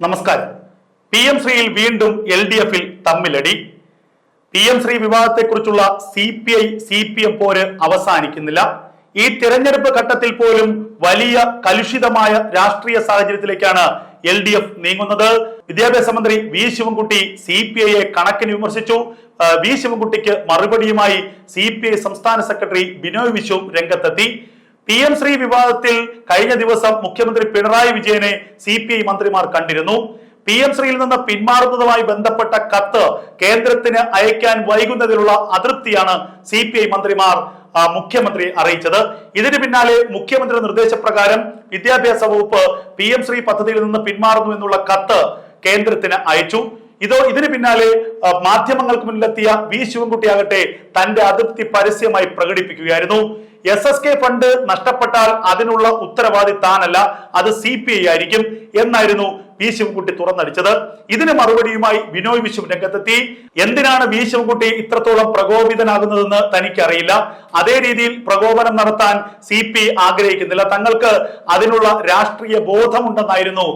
നമസ്കാരം. P M ശ്രീയിൽ വീണ്ടും L D എഫിൽ തമ്മിലടി. P M Shri വിവാദത്തെക്കുറിച്ചുള്ള C P I C P M പോര് അവസാനിക്കുന്നില്ല. ഈ തിരഞ്ഞെടുപ്പ് ഘട്ടത്തിൽ പോലും വലിയ കലുഷിതമായ രാഷ്ട്രീയ സാഹചര്യത്തിലേക്കാണ് എൽ ഡി എഫ് നീങ്ങുന്നത്. വിദ്യാഭ്യാസ മന്ത്രി വി ശിവൻകുട്ടി സി പി ഐയെ കണക്കിന് വിമർശിച്ചു. വി ശിവൻകുട്ടിക്ക് മറുപടിയുമായി സി പി ഐ സംസ്ഥാന സെക്രട്ടറി ബിനോയ് വിശ്വം രംഗത്തെത്തി. പി എം ശ്രീ വിവാദത്തിൽ കഴിഞ്ഞ ദിവസം മുഖ്യമന്ത്രി പിണറായി വിജയനെ സി പി ഐ മന്ത്രിമാർ കണ്ടിരുന്നു. പി എം ശ്രീയിൽ നിന്ന് പിന്മാറുന്നതുമായി ബന്ധപ്പെട്ട കത്ത് കേന്ദ്രത്തിന് അയക്കാൻ വൈകുന്നതിലുള്ള അതൃപ്തിയാണ് സി പി ഐ മന്ത്രിമാർ മുഖ്യമന്ത്രി അറിയിച്ചത്. ഇതിന് പിന്നാലെ മുഖ്യമന്ത്രിയുടെ നിർദ്ദേശപ്രകാരം വിദ്യാഭ്യാസ വകുപ്പ് പി എം ശ്രീ പദ്ധതിയിൽ നിന്ന് പിന്മാറുന്നു എന്നുള്ള കത്ത് കേന്ദ്രത്തിന് അയച്ചു. ഇതോ ഇതിന് പിന്നാലെ മാധ്യമങ്ങൾക്ക് മുന്നിലെത്തിയ വി ശിവൻകുട്ടിയാകട്ടെ തന്റെ അതൃപ്തി പരസ്യമായി പ്രകടിപ്പിക്കുകയായിരുന്നു. എസ് എസ് കെ ഫണ്ട് നഷ്ടപ്പെട്ടാൽ അതിനുള്ള ഉത്തരവാദി താനല്ല അത് സി പി ഐ ആയിരിക്കും എന്നായിരുന്നു വി ശിവൻകുട്ടി തുറന്നടിച്ചത്. ഇതിന് മറുപടിയുമായി വിനോയ് വിശ്വം രംഗത്തെത്തി. എന്തിനാണ് വി ശിവൻകുട്ടി ഇത്രത്തോളം പ്രകോപിതനാകുന്നതെന്ന് തനിക്കറിയില്ല. അതേ രീതിയിൽ പ്രകോപനം നടത്താൻ സി പി ആഗ്രഹിക്കുന്നില്ല. തങ്ങൾക്ക് അതിനുള്ള രാഷ്ട്രീയ ബോധമുണ്ടെന്നായിരുന്നു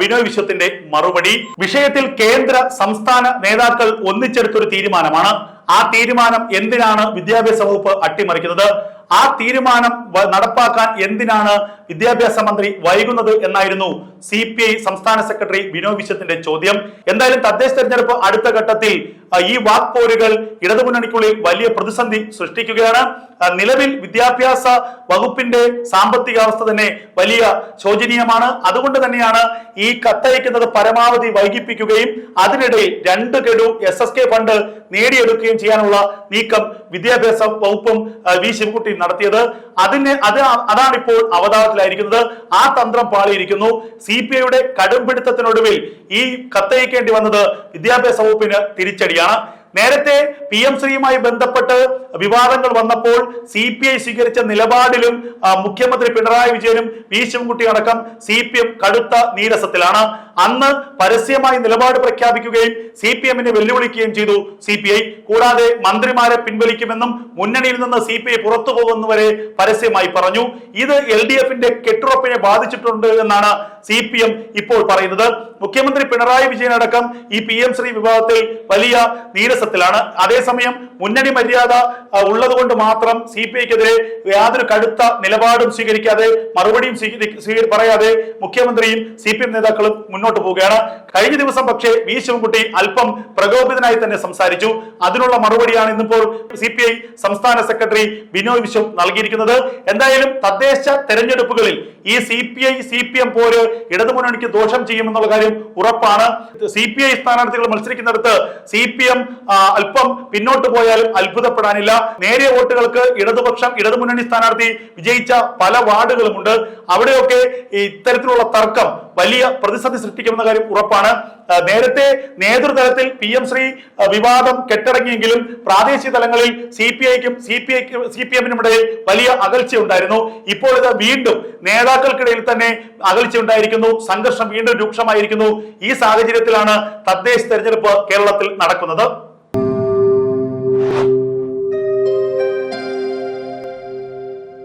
ബിനോയ് വിശ്വത്തിന്റെ മറുപടി. വിഷയത്തിൽ കേന്ദ്ര സംസ്ഥാന നേതാക്കൾ ഒന്നിച്ചെടുത്തൊരു തീരുമാനമാണ്. ആ തീരുമാനം എന്തിനാണ് വിദ്യാഭ്യാസ വകുപ്പ് അട്ടിമറിക്കുന്നത്? ആ തീരുമാനം നടപ്പാക്കാൻ എന്തിനാണ് വിദ്യാഭ്യാസ മന്ത്രി വൈകുന്നത് എന്നായിരുന്നു സി പി ഐ സംസ്ഥാന സെക്രട്ടറി വിനോദ് വിശ്വത്തിന്റെ ചോദ്യം. എന്തായാലും തദ്ദേശ തെരഞ്ഞെടുപ്പ് അടുത്ത ഘട്ടത്തിൽ ഈ വാക്പോരുകൾ ഇടതുമുന്നണിക്കുള്ളിൽ വലിയ പ്രതിസന്ധി സൃഷ്ടിക്കുകയാണ്. നിലവിൽ വിദ്യാഭ്യാസ വകുപ്പിന്റെ സാമ്പത്തികാവസ്ഥ തന്നെ വലിയ ശോചനീയമാണ്. അതുകൊണ്ട് തന്നെയാണ് ഈ കത്തയക്കുന്നത് പരമാവധി വൈകിപ്പിക്കുകയും അതിനിടയിൽ രണ്ട് ഗഡു എസ് എസ് കെ ഫണ്ട് നേടിയെടുക്കുകയും ചെയ്യാനുള്ള നീക്കം വിദ്യാഭ്യാസ വകുപ്പും വി ശിവകുട്ടി നടത്തിയത്. അതിന് അത് അതാണ് ഇപ്പോൾ അവതാളത്തിലായിരിക്കുന്നത്. ആ തന്ത്രം പാളിയിരിക്കുന്നു. സി പി ഐയുടെ കടുംപിടുത്തത്തിനൊടുവിൽ ഈ കത്തയക്കേണ്ടി വന്നത് വിദ്യാഭ്യാസ വകുപ്പിന് തിരിച്ചടിയാണ്. നേരത്തെ പി എം ശ്രീയുമായി ബന്ധപ്പെട്ട് വിവാദങ്ങൾ വന്നപ്പോൾ സി പി ഐ സ്വീകരിച്ച നിലപാടിലും മുഖ്യമന്ത്രി പിണറായി വിജയനും വി ശിവൻകുട്ടി അടക്കം സി പി എം കടുത്ത നീരസത്തിലാണ്. അന്ന് പരസ്യമായി നിലപാട് പ്രഖ്യാപിക്കുകയും സി പി എമ്മിനെ വെല്ലുവിളിക്കുകയും ചെയ്തു സി പി ഐ. കൂടാതെ മന്ത്രിമാരെ പിൻവലിക്കുമെന്നും മുന്നണിയിൽ നിന്ന് സി പി ഐ പുറത്തു പോകുന്നവരെ പരസ്യമായി പറഞ്ഞു. ഇത് എൽ ഡി എഫിന്റെ കെട്ടുറപ്പിനെ ബാധിച്ചിട്ടുണ്ട് എന്നാണ് സി പി എം ഇപ്പോൾ പറയുന്നത്. മുഖ്യമന്ത്രി പിണറായി വിജയൻ അടക്കം ഈ പി എം ശ്രീ വിഭാഗത്തിൽ വലിയ നീരസത്തിലാണ് അതേസമയം മുന്നണി മര്യാദ ഉള്ളതുകൊണ്ട് മാത്രം സി പി ഐക്കെതിരെ യാതൊരു കടുത്ത നിലപാടും സ്വീകരിക്കാതെ മറുപടിയും പറയാതെ മുഖ്യമന്ത്രിയും സി പി എം നേതാക്കളും മുന്നോട്ട് പോവുകയാണ്. കഴിഞ്ഞ ദിവസം പക്ഷേ വി ശിവൻകുട്ടി അല്പം പ്രകോപിതനായി തന്നെ സംസാരിച്ചു. അതിനുള്ള മറുപടിയാണ് ഇന്നിപ്പോൾ സി പി ഐ സംസ്ഥാന സെക്രട്ടറി ബിനോയ് വിശ്വം നൽകിയിരിക്കുന്നത്. എന്തായാലും തദ്ദേശ തെരഞ്ഞെടുപ്പുകളിൽ ഈ C P I C P M പോര് ഇടതുമുന്നണിക്ക് ദോഷം ചെയ്യുമെന്നുള്ള കാര്യം ഉറപ്പാണ്. സി പി ഐ സ്ഥാനാർത്ഥികൾ മത്സരിക്കുന്നിടത്ത് സി പി എം അല്പം പിന്നോട്ട് പോയാലും അത്ഭുതപ്പെടാനില്ല. നേരിയ വോട്ടുകൾക്ക് ഇടതുപക്ഷം ഇടതുമുന്നണി സ്ഥാനാർത്ഥി വിജയിച്ച പല വാർഡുകളുമുണ്ട്. അവിടെയൊക്കെ ഇത്തരത്തിലുള്ള തർക്കം വലിയ പ്രതിസന്ധി സൃഷ്ടിക്കുമെന്ന കാര്യം ഉറപ്പാണ്. നേരത്തെ നേതൃതലത്തിൽ പി എം ശ്രീ വിവാദം കെട്ടടങ്ങിയെങ്കിലും പ്രാദേശിക തലങ്ങളിൽ സി പി ഐക്കും സി പി ഐക്കും സി പി എമ്മിനും ഇടയിൽ വലിയ അകൽച്ചയുണ്ടായിരുന്നു. ഇപ്പോൾ ഇത് വീണ്ടും നേതാക്കൾക്കിടയിൽ തന്നെ അകൽച്ചയുണ്ടായിരിക്കുന്നു. സംഘർഷം വീണ്ടും രൂക്ഷമായിരിക്കുന്നു. ഈ സാഹചര്യത്തിലാണ് തദ്ദേശ തെരഞ്ഞെടുപ്പ് കേരളത്തിൽ നടക്കുന്നത്.